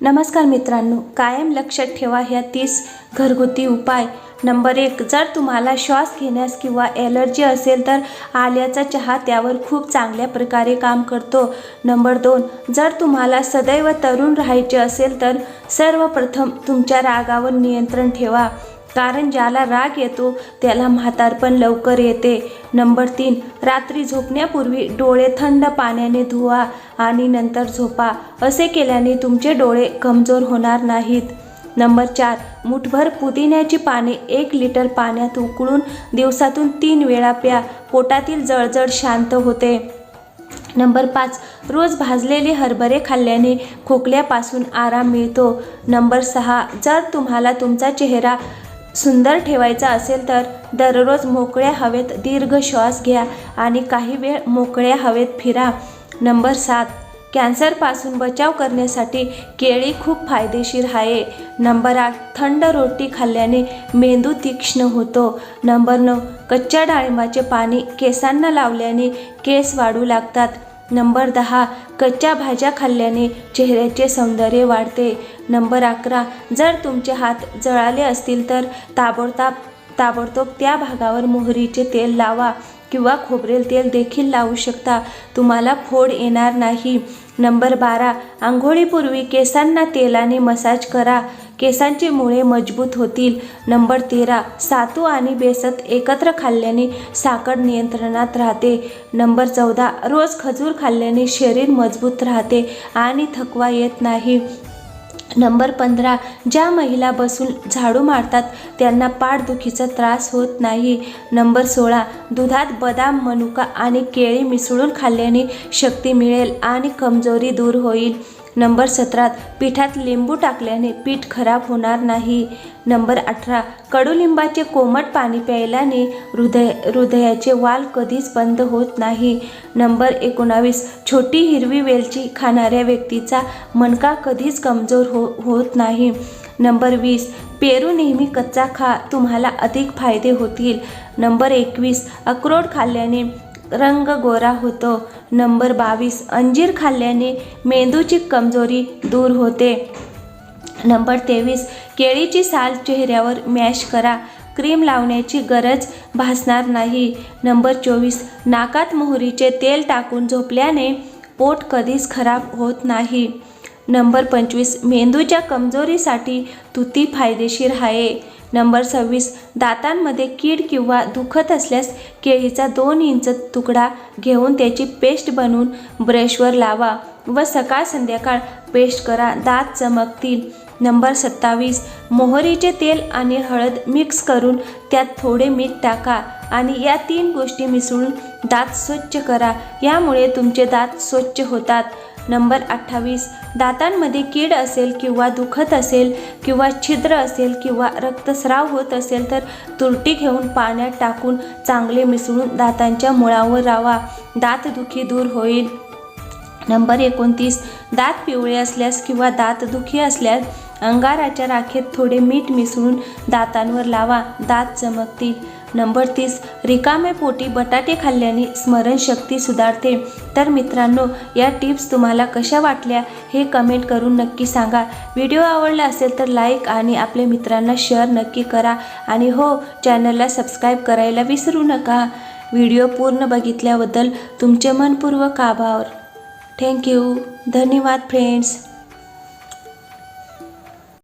नमस्कार मित्रांनो कायम लक्षात ठेवा ह्या तीस घरगुती उपाय. नंबर एक जर तुम्हाला श्वास घेण्यास किंवा ॲलर्जी असेल तर आल्याचा चहा त्यावर खूप चांगल्या प्रकारे काम करतो. नंबर दोन जर तुम्हाला सदैव तरुण राहायचे असेल तर सर्वप्रथम तुमच्या रागावर नियंत्रण ठेवा. कारण ज्याला राग येतो त्याला म्हातारपण लवकर येते. नंबर तीन रात्री झोपण्यापूर्वी डोळे थंड पाण्याने धुवा आणि नंतर झोपा. असे केल्याने तुमचे डोळे कमजोर होणार नाहीत. नंबर चार मुठभर पुदिन्याची पाने एक लिटर पाण्यात उकळून दिवसातून तीन वेळा प्या. पोटातील जळजळ शांत होते. नंबर पाच रोज भाजलेले हरभरे खाल्ल्याने खोकल्यापासून आराम मिळतो. नंबर सहा जर तुम्हाला तुमचा चेहरा सुंदर ठेवायचा असेल तर दररोज मोकळ्या हवेत दीर्घ श्वास घ्या आणि काही वेळ मोकळ्या हवेत फिरा. नंबर सात कॅन्सरपासून बचाव करण्यासाठी केळी खूप फायदेशीर आहे. नंबर आठ थंड रोटी खाल्ल्याने मेंदू तीक्ष्ण होतो. नंबर नऊ कच्च्या डाळिंबाचे पाणी केसांना लावल्याने केस वाढू लागतात. नंबर दहा कच्च्या भाज्या खाल्ल्याने चेहऱ्याचे सौंदर्य वाढते. नंबर अकरा जर तुमचे हात जळाले असतील तर ताबडताब ताबडतोब त्या भागावर मोहरीचे तेल लावा किंवा खोबरेल तेल देखील लावू शकता. तुम्हाला फोड येणार नाही. नंबर बारा आंघोळीपूर्वी केसांना तेलाने मसाज करा. केसांची मुळे मजबूत होतील. नंबर तेरा सातू आणि बेसत एकत्र खाल्ल्याने साखर नियंत्रणात राहते. नंबर चौदा रोज खजूर खाल्ल्याने शरीर मजबूत राहते आणि थकवा येत नाही. नंबर पंधरा ज्या महिला बसून झाडू मारतात त्यांना पाठदुखीचा त्रास होत नाही. नंबर सोळा दुधात बदाम मनुका आणि केळी मिसळून खाल्ल्याने शक्ती मिळेल आणि कमजोरी दूर होईल. नंबर सतरात पिठात लिंबू टाकल्याने पीठ खराब होणार नाही. नंबर अठरा कडुलिंबाचे कोमट पाणी प्यायल्याने हृदय हृदयाचे वाल कधीच बंद होत नाही. नंबर एकोणावीस छोटी हिरवी वेलची खाणाऱ्या व्यक्तीचा मणका कधीच कमजोर हो होत नाही. नंबर वीस पेरू नेहमी कच्चा खा तुम्हाला अधिक फायदे होतील. नंबर एकवीस अक्रोड खाल्ल्याने रंग गोरा होतो. नंबर बावीस अंजीर खाल्ल्याने मेंदूची कमजोरी दूर होते. नंबर तेवीस केळीची साल चेहऱ्यावर मॅश करा. क्रीम लावण्याची गरज भासणार नाही. नंबर चोवीस नाकात मोहरीचे तेल टाकून झोपल्याने पोट कधीच खराब होत नाही. नंबर पंचवीस मेंदूच्या कमजोरीसाठी तुती फायदेशीर आहे. नंबर सव्वीस दातांमध्ये कीड किंवा दुखत असल्यास केळीचा दोन इंच तुकडा घेऊन त्याची पेस्ट बनवून ब्रशवर लावा व सकाळ संध्याकाळ पेस्ट करा. दात चमकतील. नंबर सत्तावीस मोहरीचे तेल आणि हळद मिक्स करून त्यात थोडे मीठ टाका आणि या तीन गोष्टी मिसळून दात स्वच्छ करा. यामुळे तुमचे दात स्वच्छ होतात. नंबर अठ्ठावीस. दातांमध्ये कीड असेल किंवा दुखत असेल किंवा छिद्र असेल किंवा रक्तस्राव होत असेल तर तुरटी घेऊन पाण्यात टाकून चांगले मिसळून दातांच्या मुळावर रावा. दातदुखी दूर होईल. नंबर एकोणतीस. दात पिवळे असल्यास किंवा दातदुखी असल्यास अंगाराच्या राखेत थोडे मीठ मिसळून दातांवर लावा. दात चमकतील. नंबर तीस रिकामे पोटी बटाटे खाल्ल्याने स्मरणशक्ती सुधारते. तर मित्रांनो या टिप्स तुम्हाला कशा वाटल्या हे कमेंट करून नक्की सांगा. व्हिडिओ आवडला असेल तर लाईक आणि आपल्या मित्रांना शेअर नक्की करा. आणि हो चॅनलला सबस्क्राईब करायला विसरू नका. व्हिडिओ पूर्ण बघितल्याबद्दल तुमचे मनपूर्वक आभार. थँक्यू धन्यवाद फ्रेंड्स.